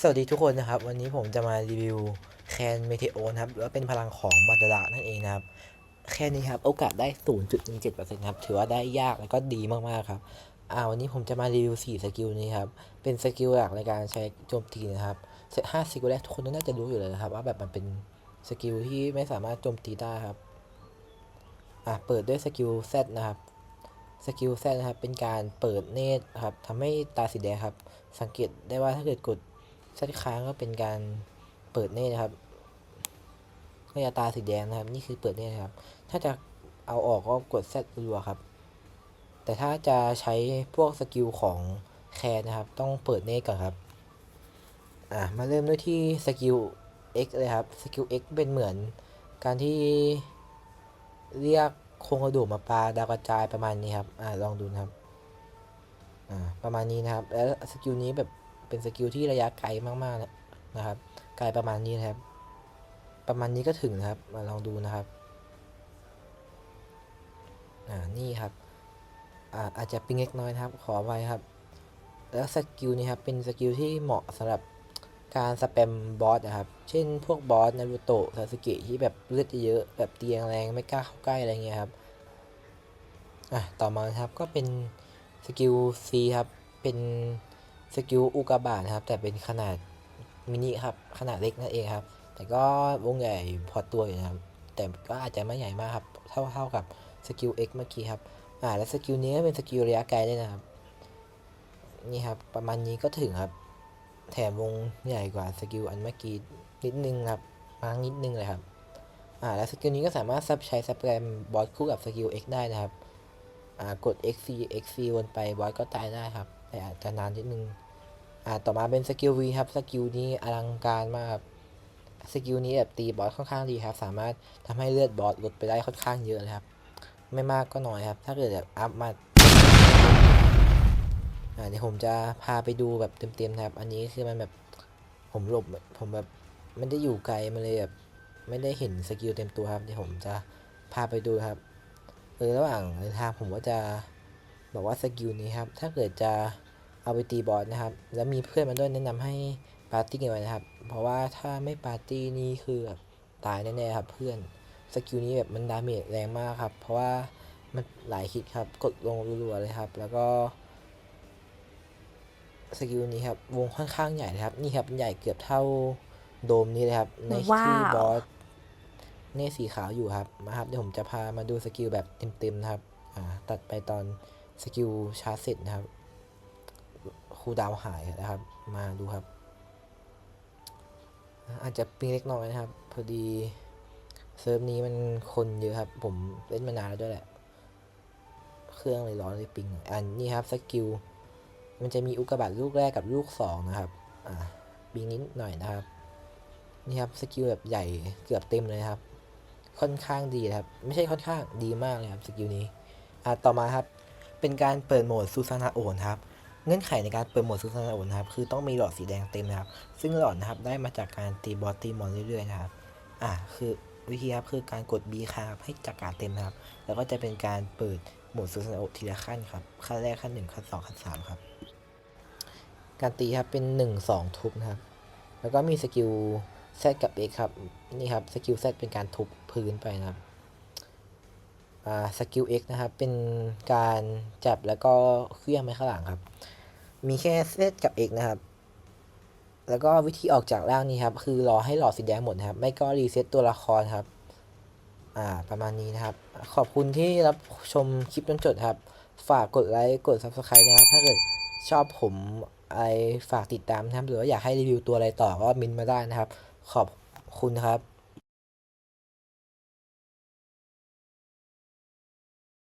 สวัสดีทุกคนนะครับ วันนี้ผมจะมารีวิวแคนเมเทโอนะครับหรือว่าเป็นพลังของมาดาระนั่นเองนะครับ แค่นี้ครับ โอกาสได้ 0.17%ครับ ถือว่าได้ยากแล้วก็ดีมาก ๆ ครับ อ่า วันนี้ผมจะมารีวิว 4 สกิลนี้ครับ เป็นสกิลหลักในการใช้โจมตีนะครับเซต5สกิลแรกทุกคนน่าจะรู้อยู่เลยนะครับ ว่าแบบมันเป็นสกิลที่ไม่สามารถโจมตีได้ครับ อ่าเปิดด้วยสกิล Z นะครับสกิล Z นะครับเป็นการเปิดเนตรครับทำให้ตาสีแดงครับ สังเกตได้ว่าถ้าเกิดกด ซตค้างก็เป็นการเปิดเน่นะครับก็จะตาสีแดงนะครับ นี่คือเปิดเน่นะครับ ถ้าจะเอาออกก็กดเซตรัวครับ แต่ถ้าจะใช้พวกสกิลของแคร์นะครับ ต้องเปิดเน่ก่อนครับ อะ มาเริ่มด้วยที่สกิล X เลยครับ สกิล X เป็นเหมือนการที่เรียกโครงกระดูกมาปลาดาวกระจายประมาณนี้ครับ อ่าลองดูนะครับ อ่า ประมาณนี้นะครับ แล้วสกิลนี้แบบ เป็นสกิลที่ระยะไกลมากๆนะนะครับ ไกลประมาณนี้นะครับ ประมาณนี้ก็ถึงนะครับ มาลองดูนะครับอ่านี่ครับอ่าอาจจะปิงเล็กน้อยนะครับ ขอไว้ครับ แล้วสกิลนี้ครับ เป็นสกิลที่เหมาะสำหรับการสแปมบอสนะครับ เช่นพวกบอสนารูโตะซาสึเกะที่แบบเลือดเยอะแบบเตียงแรงไม่กล้าเข้าใกล้อะไรเงี้ยครับ อะ ต่อมาครับก็เป็นสกิล C ครับ เป็น สกิลอุกาบาตนะครับ แต่เป็นขนาดมินิครับ ขนาดเล็กนั่นเองครับ แต่ก็วงใหญ่พอตัวอยู่นะครับ แต่ก็อาจจะไม่ใหญ่มากครับ เท่าเท่ากับสกิล X เมื่อกี้ครับ อ่า แล้วสกิลนี้เป็นสกิลระยะไกลด้วยนะครับ นี่ครับ ประมาณนี้ก็ถึงครับ แถมวงใหญ่กว่าสกิลอันเมื่อกี้นิดนึงครับมางนิดนึงเลยครับ อ่า แล้วสกิลนี้ก็สามารถซับใช้สแปมบอสคู่กับสกิล X ได้นะครับ อ่า กด XC XC วนไปบอสก็ตายได้ครับ แต่อาจจะนานนิดนึงอ่าต่อมาเป็นสกิล V ครับสกิลนี้อลังการมากครับสกิลนี้แบบตีบอสค่อนข้างดีครับ สามารถทำให้เลือดบอสลดไปได้ค่อนข้างเยอะเลยครับ ไม่มากก็น้อยครับ ถ้าเกิดแบบอัพมาอ่าเดี๋ยวผมจะพาไปดูแบบเต็มๆนะครับ อันนี้คือมันแบบผมหลบผมแบบไม่ได้อยู่ไกลมันเลยแบบไม่ได้เห็นสกิลเต็มตัวครับเดี๋ยวผมจะพาไปดูครับเออระหว่างเดินทางผมก็จะ บอกว่าสกิลนี้ครับ ถ้าเกิดจะเอาไปตีบอสนะครับ แล้วมีเพื่อนมาด้วยแนะนำให้ปาร์ตี้กันไว้นะครับ เพราะว่าถ้าไม่ปาร์ตี้นี่คือแบบตายแน่ๆครับเพื่อน สกิลนี้แบบมันดาเมจแรงมากครับ เพราะว่ามันหลายฮิตครับ กดลงรัวๆเลยครับ แล้วก็สกิลนี้ครับ วงค่อนข้างใหญ่เลยครับ นี่ครับใหญ่เกือบเท่าโดมนี้เลยครับ ในที่ว้าวบอสเน่สีขาวอยู่ครับ มาครับ เดี๋ยวผมจะพามาดูสกิลแบบเต็มๆนะครับ อ่า ตัดไปตอน สกิลชาร์จเสร็จนะครับคูดาวหายนะครับ มาดูครับ อาจจะปิงเล็กน้อยนะครับ พอดีเซิร์ฟนี้มันคนเยอะครับ ผมเล่นมานานแล้วด้วยแหละ เครื่องเลยร้อนเลยปิง อันนี้ครับสกิลมันจะมีอุกกาบาตลูกแรกกับลูกสองนะครับ อ่าปิงนิดหน่อยนะครับ นี่ครับสกิลแบบใหญ่เกือบเต็มเลยครับ ค่อนข้างดีนะครับ ไม่ใช่ค่อนข้างดีมากเลยครับสกิลนี้ อ่าต่อมาครับ เป็นการเปิดโหมดซูซานาโอนครับเงื่อนไขในการเปิดโหมดซูซานาโอนนะครับคือต้องมีหลอดสีแดงเต็มนะครับ ซึ่งหลอดนะครับได้มาจากการตีบอสตีมอนเรื่อยๆนะครับอ่าคือวิธีครับคือการกด B ครับให้จักรเต็มนะครับ แล้วก็จะเป็นการเปิดโหมดซูซานาโอทีละขั้นครับขั้นแรกขั้นหนึ่งขั้นสองขั้นสามครับ การตีครับเป็นหนึ่งสองทุบนะครับ แล้วก็มีสกิล Z กับ X ครับนี่ครับสกิล Z เป็นการทุบพื้นไปนะครับ สกิล X นะครับ เป็นการจับแล้วก็เคลื่อนไปข้างหลังครับ มีแค่ Z กับ X นะครับ แล้วก็วิธีออกจากร่างนี้ครับ คือรอให้หลอดสีแดงหมดครับ ไม่ก็รีเซ็ตตัวละครครับ อ่า ประมาณนี้นะครับ ขอบคุณที่รับชมคลิปจนจบครับ ฝากกดไลค์ กด Subscribe นะครับ ถ้าเกิดชอบผมไรฝากติดตามนะครับ หรือว่าอยากให้รีวิวตัวอะไรต่อก็มินมาได้นะครับ ขอบคุณครับ